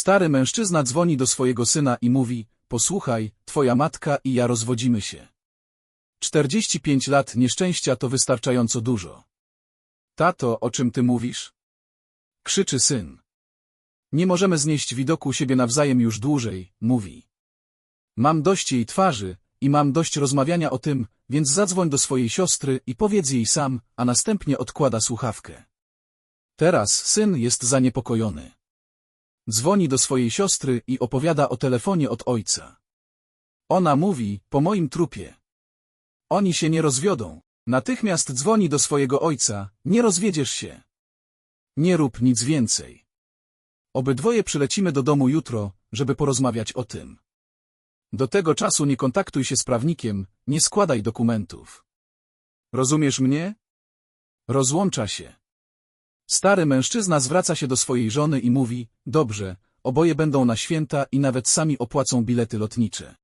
Stary mężczyzna dzwoni do swojego syna i mówi, posłuchaj, twoja matka i ja rozwodzimy się. 45 lat nieszczęścia to wystarczająco dużo. Tato, o czym ty mówisz? Krzyczy syn. Nie możemy znieść widoku siebie nawzajem już dłużej, mówi. Mam dość jej twarzy i mam dość rozmawiania o tym, więc zadzwoń do swojej siostry i powiedz jej sam, a następnie odkłada słuchawkę. Teraz syn jest zaniepokojony. Dzwoni do swojej siostry i opowiada o telefonie od ojca. Ona mówi, po moim trupie. Oni się nie rozwiodą. Natychmiast dzwoni do swojego ojca, nie rozwiedziesz się. Nie rób nic więcej. Obydwoje przylecimy do domu jutro, żeby porozmawiać o tym. Do tego czasu nie kontaktuj się z prawnikiem, nie składaj dokumentów. Rozumiesz mnie? Rozłącza się. Stary mężczyzna zwraca się do swojej żony i mówi, dobrze, oboje będą na święta i nawet sami opłacą bilety lotnicze.